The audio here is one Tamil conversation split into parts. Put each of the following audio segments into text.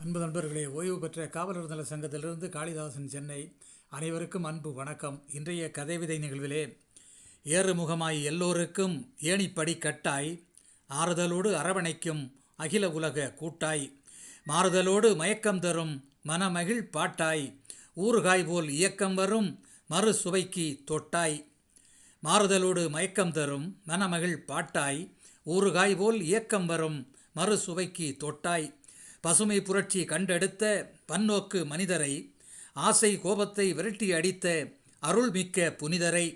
அன்பு நண்பர்களே ஓய்வு பெற்ற காவலர் நல சங்கத்திலிருந்து காளிதாசன் சென்னை. அனைவருக்கும் அன்பு வணக்கம். இன்றைய கதை விதை நிகழ்விலே ஏறுமுகமாய் எல்லோருக்கும் ஏணிப்படி கட்டாய் ஆறுதலோடு அரவணைக்கும் அகில உலக கூட்டாய் மாறுதலோடு மயக்கம் தரும் மனமகிழ் பாட்டாய் ஊறுகாய் போல் இயக்கம் வரும் மறு சுவைக்கு தொட்டாய் மாறுதலோடு மயக்கம் தரும் மனமகிழ் பாட்டாய் ஊறுகாய் போல் இயக்கம் வரும் மறு சுவைக்கு தொட்டாய் பசுமை புரட்சி கண்டெடுத்த பன்னோக்கு மனிதரை ஆசை கோபத்தை விரட்டி அடித்த அருள்மிக்க புனிதரை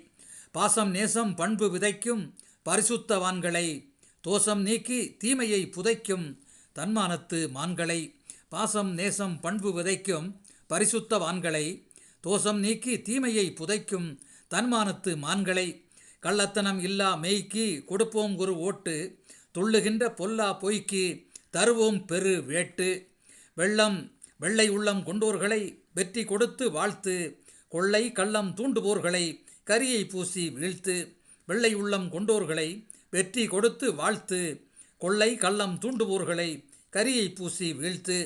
பாசம் நேசம் பண்பு விதைக்கும் பரிசுத்தவான்களை தோஷம் நீக்கி தீமையை புதைக்கும் தன்மானத்து மான்களை பாசம் நேசம் பண்பு விதைக்கும் பரிசுத்தவான்களை தோஷம் நீக்கி தீமையை புதைக்கும் தன்மானத்து மான்களை கள்ளத்தனம் இல்லா மெய்க்கு கொடுப்போம் ஒரு ஓட்டு துள்ளுகின்ற பொல்லா பொய்க்கு தருவோம் பெரு வேட்டு. வெள்ளம் வெள்ளை உள்ளம் கொண்டோர்களை வெற்றி கொடுத்து வாழ்த்து. கொள்ளை கள்ளம் தூண்டுவோர்களை கரியை பூசி வீழ்த்து. வெள்ளை உள்ளம் கொண்டோர்களை வெற்றி கொடுத்து வாழ்த்து. கொள்ளை கள்ளம் தூண்டுவோர்களை கரியை பூசி வீழ்த்து.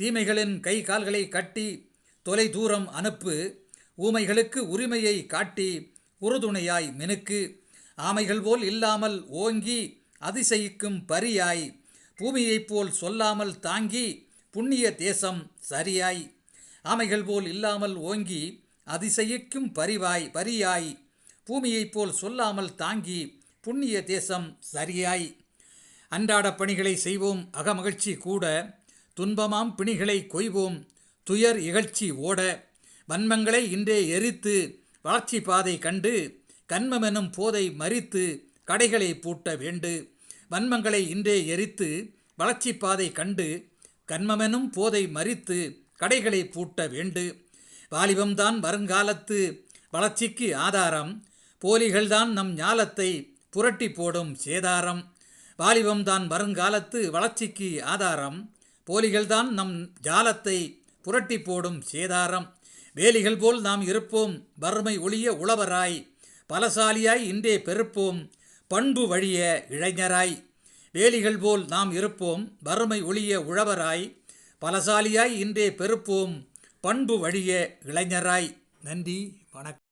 தீமைகளின் கை கால்களை கட்டி தொலை தூரம் அனுப்பு. ஊமைகளுக்கு உரிமையை காட்டி உறுதுணையாய் மினுக்கு. ஆமைகள் போல் இல்லாமல் ஓங்கி அதிசயிக்கும் பரியாய். பூமியைப் போல் சொல்லாமல் தாங்கி புண்ணிய தேசம் சரியாய். ஆமைகள் போல் இல்லாமல் ஓங்கி அதிசயிக்கும் பரிவாய் பரியாய். பூமியைப் போல் சொல்லாமல் தாங்கி புண்ணிய தேசம் சரியாய். அன்றாட பணிகளை செய்வோம் அகமகிழ்ச்சி கூட. துன்பமாம் பிணிகளை கொய்வோம் துயர் இகழ்ச்சி ஓட. வன்மங்களை இன்றே எரித்து வளர்ச்சி பாதை கண்டு கண்மமெனும் போதை மறித்து கடைகளை பூட்ட வேண்டு. வன்மங்களை இன்றே எரித்து வளர்ச்சி பாதை கண்டு கண்மமெனும் போதை மறித்து கடைகளை பூட்ட வேண்டு. வாலிபம்தான் வருங்காலத்து வளர்ச்சிக்கு ஆதாரம். போலிகள்தான் நம் ஞாலத்தை புரட்டி போடும் சேதாரம். வாலிபம்தான் வருங்காலத்து வளர்ச்சிக்கு ஆதாரம். போலிகள்தான் நம் ஜாலத்தை புரட்டி போடும் சேதாரம். வேலிகள் போல் நாம் இருப்போம் வறுமை ஒளிய உழவராய். பலசாலியாய் இன்றே பெருப்போம் பண்பு வழிய இளைஞராய். வேலிகள் போல் நாம் இருப்போம் வறுமை ஒளிய உழவராய். பலசாலியாய் இன்றே பெருப்போம் பண்பு வழிய இளைஞராய். நன்றி வணக்கம்.